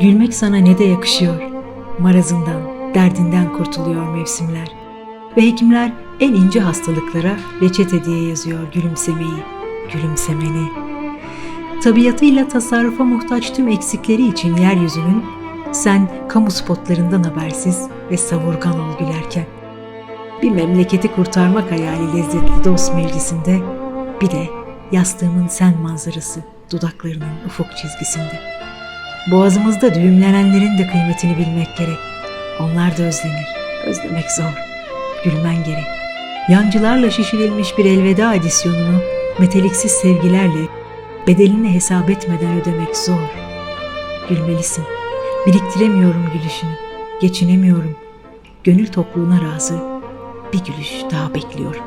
Gülmek sana ne de yakışıyor. Marazından, derdinden kurtuluyor mevsimler. Ve hekimler en ince hastalıklara reçete diye yazıyor gülümsemeyi, gülümsemeni. Tabiatıyla tasarrufa muhtaç tüm eksikleri için yeryüzünün sen kamu spotlarından habersiz ve savurgan ol gülerken. Bir memleketi kurtarmak hayali lezzetli dost meclisinde bir de yastığımın sen manzarası dudaklarının ufuk çizgisinde. Boğazımızda düğümlenenlerin de kıymetini bilmek gerek. Onlar da özlenir. Özlemek zor. Gülmen gerek. Yancılarla şişirilmiş bir elveda edisyonunu meteliksiz sevgilerle bedelini hesap etmeden ödemek zor. Gülmelisin. Biriktiremiyorum gülüşünü. Geçinemiyorum. Gönül tokluğuna razı bir gülüş daha bekliyorum.